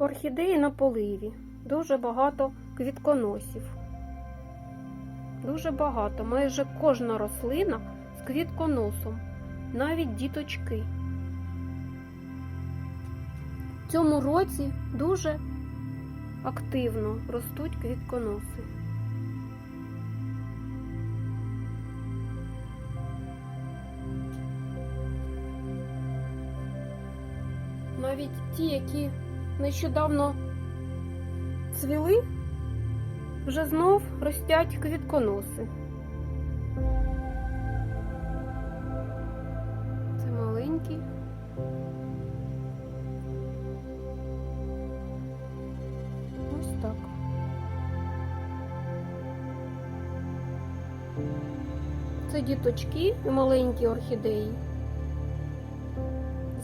Орхідеї на поливі. Дуже багато квітконосів. Дуже багато. Майже кожна рослина з квітконосом, навіть діточки. В цьому році дуже активно ростуть квітконоси. Навіть ті, які нещодавно цвіли, вже знов ростять квітконоси. Це маленькі. Ось так. Це діточки і маленькі орхідеї.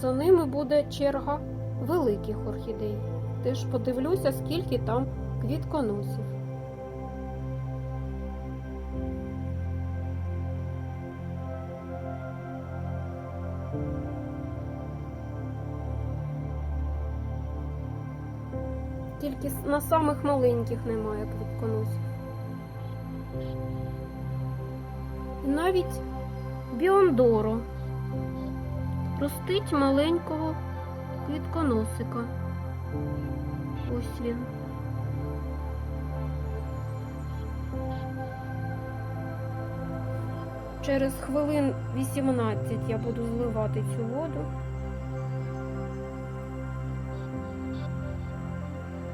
За ними буде черга великих орхідей. Теж подивлюся, скільки там квітконосів. Тільки на самих маленьких немає квітконосів. І навіть біондоро ростить маленького квітконосика. Ось він. Через хвилин 18 я буду зливати цю воду.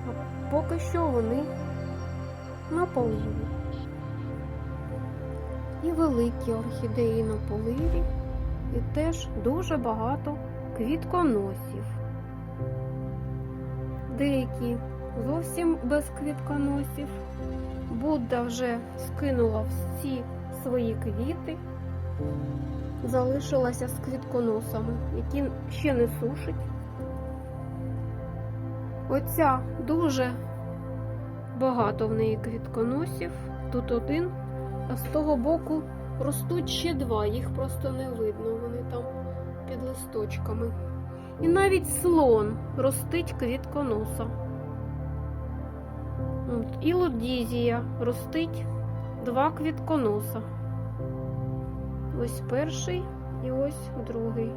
А поки що вони на. І великі орхідеї на поливі, і теж дуже багато квітконосів. Деякі зовсім без квітконосів. Будда вже скинула всі свої квіти, залишилася з квітконосами, які ще не сушить. Оця дуже багато в неї квітконосів. Тут один, а з того боку ростуть ще два, їх просто не видно, вони там під листочками. І навіть слон ростить квітконоса. От, І лодізія ростить два квітконоса. Ось перший і ось другий.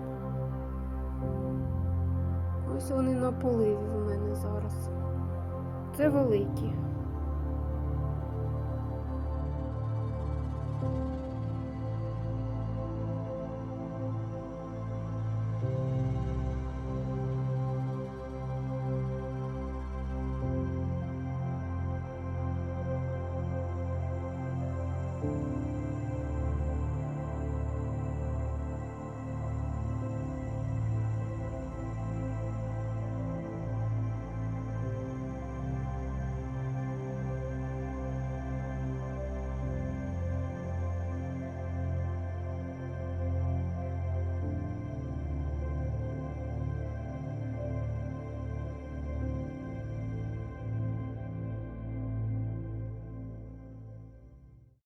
Ось вони на поливі в мене зараз. Це великі.